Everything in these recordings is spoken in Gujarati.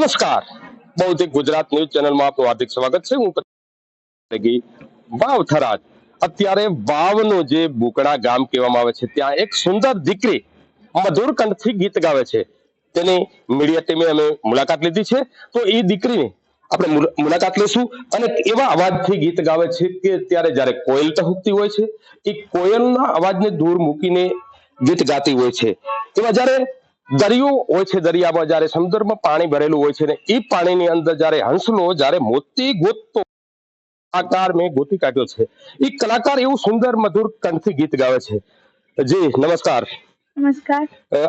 નમસ્કાર. બૌદ્ધિક ગુજરાત ન્યૂઝ ચેનલમાં આપનું હાર્દિક સ્વાગત છે. હું વાવ થરાદ. અત્યારે વાવનો જે બુકડા ગામ કહેવામાં આવે છે, ત્યાં એક સુંદર દીકરી મધુર કંઠથી ગીત ગાવે છે. તેની મીડિયા ટીમે અમે મુલાકાત લીધી છે. તો એ દીકરીની આપણે મુલા- મુલાકાત લઈશું અને એવા અવાજથી ગીત ગાવે છે કે ત્યારે જ્યારે કોયલ ટહુકતી હોય છે, એ કોયલના અવાજને દૂર મૂકીને ગીત ગાતી હોય છે. એવા જ્યારે દરિયો હોય છે દરિયામાં જ્યારે સમુદ્રમાં પાણી ભરેલું હોય છે ને એ પાણીની અંદર જ્યારે હંસલો જ્યારે મોતી ગોતતો કલાકાર મેં ગોતી કાઢ્યો છે. એ કલાકાર એવું સુંદર મધુર કંઠથી ગીત ગાવે છે. જી નમસ્કાર. નમસ્કાર.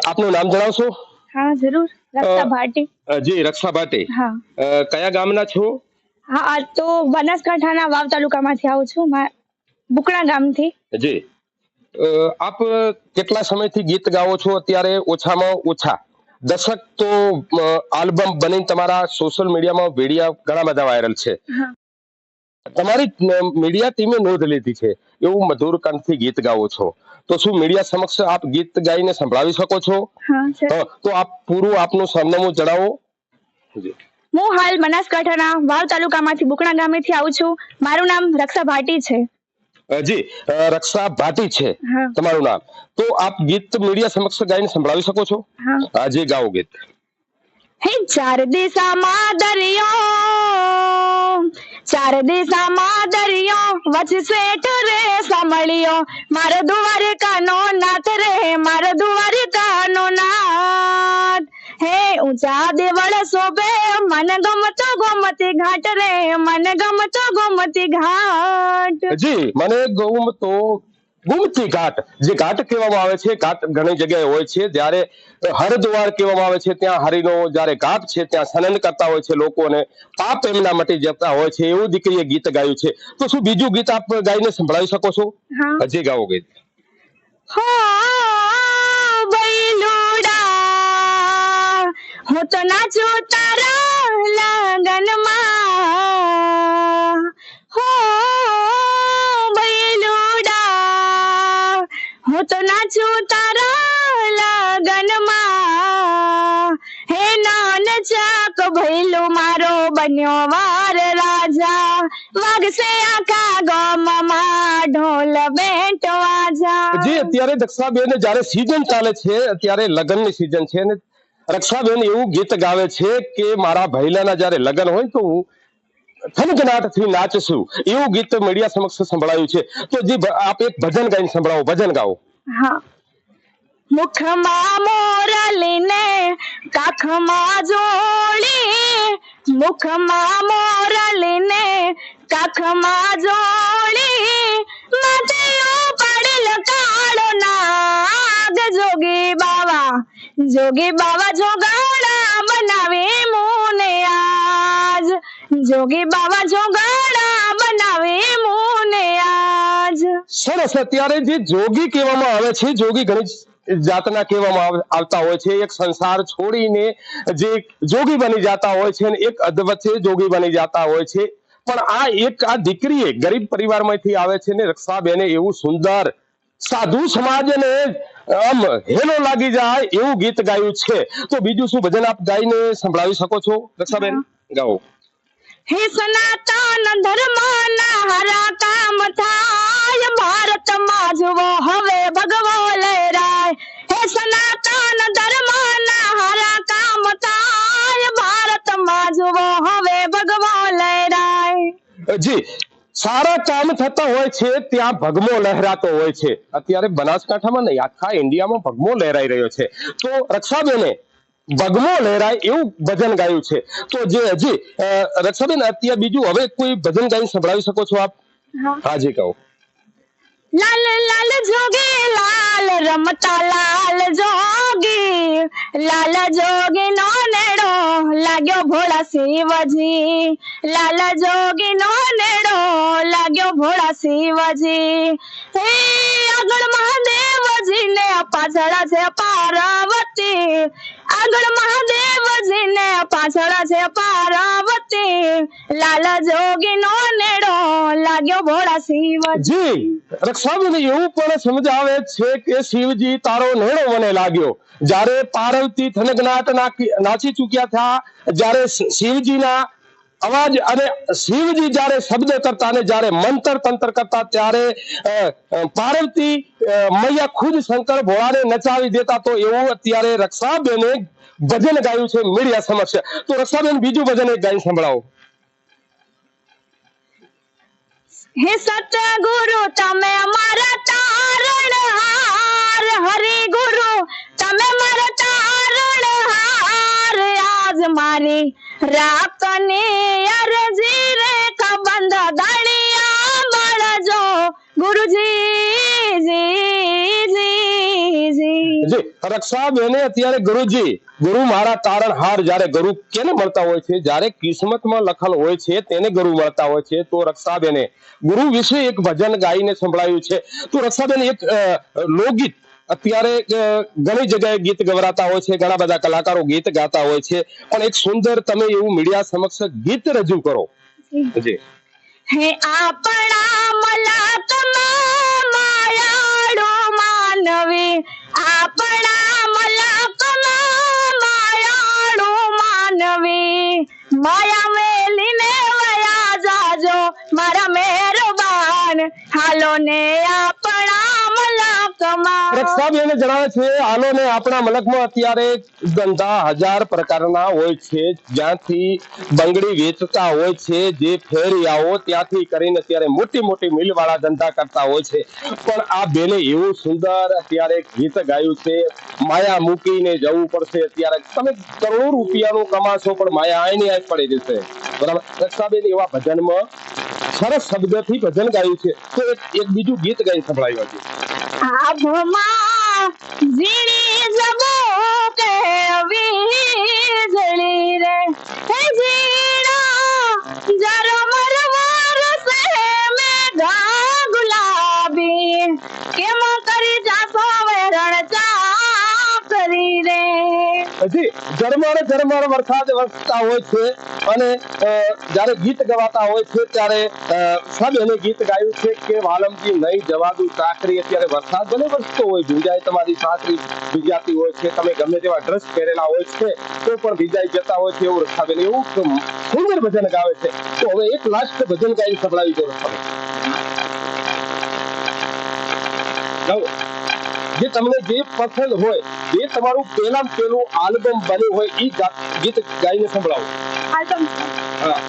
આપનું નામ જણાવશો? હા જરૂર. રક્ષા ભાટી. જી રક્ષા ભાટી. હા. કયા ગામના છો? હા આ તો બનાસકાંઠાના વાવ તાલુકામાંથી આવું છું બુકણા ગામથી. જી. આપ કેટલા સમયથી ગીત ગાવો છો? અત્યારે ઓછામાં ઓછા. દશક તો આલ્બમ બની તમારા સોશિયલ મીડિયામાં વિડીયા ઘણા બધા વાયરલ છે. તમારી મીડિયા ટીમે નોંધ લીધી છે એવું મધુર કંઠથી ગીત ગાવો છો. તો શું મીડિયા સમક્ષ આપ ગીત ગાઈને સંભળાવી શકો છો? તો આપ પૂરું આપનું સરનામું જણાવો હું હાલ બનાસકાંઠાના વાવ તાલુકામાંથી બુકણા ગામેથી આવું છું. મારું નામ રક્ષા ભાટી છે. જી રક્ષા ભાટી છે તમારું નામ. તો આપ ગીત મીડિયા સમક્ષ ગાઈને સંભળાવી શકો છો? હા. ગાઓ ગીત. હે ચાર દિશામાં દરિયો ચાર દિશામાં દરિયો વચ્ચે રે સાંભળ્યો. મારો દ્વારકાનો નાથ રે મારો દ્વારકાનો નાથ. હે ઊંચા દેવળ શોભે મન ગમતો ગોમતી ઘાટ રે મન ગમતો ગોમતી ઘાટ. જી મને ગમતો ગુમતી ઘાટ જે ઘાટ કહેવામાં આવે છે ઘાટ ઘણી જગ્યાએ હોય છે જ્યારે હરદ્વાર કહેવામાં આવે છે ત્યાં હરિનો જ્યારે ઘાટ છે ત્યાં સનન કરતા હોય છે લોકો અને પાપ એમના મટી જતા હોય છે એવું દીકરીએ ગીત ગાયું છે. તો શું બીજું ગીત આપ ગાઈને સંભળાવી શકો છો? હજી ગાઓ ગીત. હો હું તો નાચું તારા લગનમાં હો હું તો નાચું તારા લગનમાં હે નાન ચાક ભૈલું મારો બન્યો વાર રાજા. વાગશે આખા ગામમાં ઢોલ બેન્ટ વાજા. જી અત્યારે દક્ષાબેન જયારે સીઝન ચાલે છે, અત્યારે લગ્નની સીઝન છે અને રક્ષાબેન એવું ગીત ગાવે છે કે મારા ભૈલાના જયારે લગ્ન હોય તો હું થનગનાટથી નાચશું. એવું ગીત મીડિયા સમક્ષ સંભળાયું છે તો જી આપ એક ભજન ગાઈને સંભળાવો, ભજન ગાઓ. મુખમાં મોરલીને કાખમાં જોડી. મુખમાં મોરલીને કાખમાં જોડી. માથે પડેલ કાળો નાગ જોગી બાવા જોગાડા બનાવે મોને આજ જોગી બાવા જોગાડા બનાવે મોને આજ સરસ, અત્યારે જે જોગી કહેવામાં આવે છે, જોગી ઘણી જાતના કહેવામાં આવતા હોય છે, એક સંસાર છોડીને જે જોગી બની જતા હોય છે એક અધવચ્ચે જોગી બની જતા હોય છે. પણ આ એક, આ દીકરીએ ગરીબ પરિવારમાંથી આવે છે ને રક્ષાબેને એવું સુંદર સાધુ સમાજને આમ હેલો લાગી જાય એવું ગીત ગાયું છે. તો બીજું શું ભજન આપ ગાઈને સંભળાવી શકો છો? રક્ષાબેન ગાઓ. હે સનાતન ધર્મના હરા કામ થાય ભારતમાં જુઓ હવે ભગવો લહેરાય. હે સનાતન ધર્મના હરા કામ થાય ભારતમાં જુઓ હવે ભગવો લહેરાય. જી. સારા કામ થતા હોય છે ત્યાં ભગમો લહેરાતો હોય છે. અત્યારે બનાસકાંઠામાં નહીં આખા ઇન્ડિયામાં ભગમો લહેરાઈ રહ્યો છે. તો રક્ષાબેને ભગમો લહેરાય એવું ભજન ગાયું છે. તો જે હજી રક્ષાબેન અત્યારે બીજું હવે કોઈ ભજન ગાઈને સંભળાવી શકો છો આપ? હાજી કહો. લાલ લાલ જોગે લાલ રમતા લાલ જોગી લાલ જોગી નો નેડો લાગ્યો ભોળા શિવજી, લાલા જોગી નો નેડો લાગ્યો ભોળા શિવજી. હે આગળ મહાદેવજી ને પાછળ છે પાર્વતી આગળ મહાદેવજીને પાછળ છે પાર્વતી. લાલ જોગીનો નેડો લાગ્યો ભોળા શિવજી. રક્ષાબેન એવું પણ સમજાવે છે કે શિવજી તારો નેડો મને લાગ્યો. જ્યારે પાર્વતી થનગનાટ નાચી ચૂક્યા હતા જ્યારે શિવજી શિવજીના અવાજ અને શિવજી જ્યારે શબ્દ કરતા અને જ્યારે મંત્ર તંત્ર કરતા ત્યારે અ, અ, પાર્વતી અ, મૈયા ખુદ શંકર ભોળાને નચાવી દેતા તો એવું અત્યારે રક્ષાબેને ભજન ગાયું છે મીડિયા સમક્ષ તો રક્ષાબેન બીજું ભજન એક ગાઈ સંભળાવો હે સતગુરુ તમે મારા તારણહાર હરિ ગુરુ તમે મારા તારણહાર આજ મારી રાખની અરજી રે કબંધ દળિયા મળજો ગુરુજી જી ગુરુ મારા મળતા હોય છે? જ્યારે કિસ્મતમાં લખલ હોય છે, તેને ગુરુ મળતા હોય છે. તો રક્ષાબેને ગુરુ વિશે એક ભજન ગાઈને સંભળાયું છે. તો રક્ષાબેન એક લોકગીત અત્યારે ઘણી જગ્યાએ ગીત ગવરાતા હોય છે, ઘણા બધા કલાકારો ગીત ગાતા હોય છે, પણ એક સુંદર તમે એવું મીડિયા સમક્ષ ગીત રજૂ કરો. આપણા મલાક માયાળો માનવી, આપણા મલકમાં માયાળો માયા જાજો, મારા મહેરબાન. હાલો ને આપણા રક્ષાબેન જણાવે છે હાલો ને આપણા મલકમાં અત્યારે ધંધા હજાર પ્રકારના હોય છે જ્યાંથી બંગડી વેચતા હોય છે જે ફેરિયાઓ ત્યાંથી કરીને અત્યારે મોટી મોટી મિલ વાળા ધંધા કરતા હોય છે. પણ આ બેને એવું સુંદર અત્યારે ગીત ગાયું છે માયા મૂકીને જવું પડશે અત્યારે. તમે કરોડો રૂપિયાનું કમાશો પણ માયા આની આજ પડી જશે. બરાબર? રક્ષાબેન એવા ભજનમાં સરસ શબ્દથી ભજન ગાયું છે. તો એક એક બીજું ગીત ગાઈ સંભળાયું હતું. આભમાં ઝીણી જબો કે વીજળી રે. હે ઝીણા મેઘા ગુલાબી. કેમ કરી હજી ઝરમર ઝરમર વરસાદ વરસતા હોય છે અને જ્યારે ગીત ગવાતા હોય છે ત્યારે એને ગીત ગાયું છે કે વાલમજી નહીં જવા દઉં સાકરી અત્યારે વરસાદ ભલે વરસતો હોય, ભીંજાય તમારી સાકરી ભીંજાતી હોય છે, તમે ગમે તેવા ડ્રેસ પહેરેલા હોય છે, તો પણ ભીંજાઈ જતા હોય છે એવું રક્ષાબેન એવું સુંદર ભજન ગાવે છે. તો હવે એક લાસ્ટ ભજન ગાઈ સંભળાવી દો રક્ષાબેન. ગાઓ. જે તમને જે પસંદ હોય જે તમારું પહેલા પહેલું આલ્બમ બન્યું હોય એ ગીત ગાઈને સંભળાવો. આલમ હા.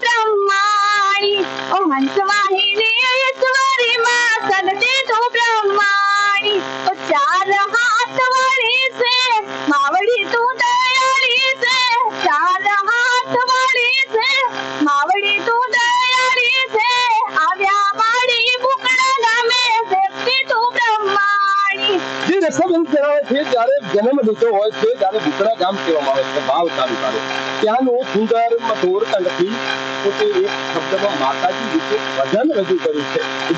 બ્રહ્માણી ઓ હંસવાહિની માં સદતે તું રક્ષાબંધન કહેવાય છે, જ્યારે જન્મ લીધો હોય છે જ્યારે બુકડા ગામ કહેવામાં આવે છે ભાવ તાલુકાનું ત્યાંનું સુંદર, મધુર કંઠથી પોતે એક શબ્દમાં માતાજી વિશે ભજન રજૂ કર્યું છે.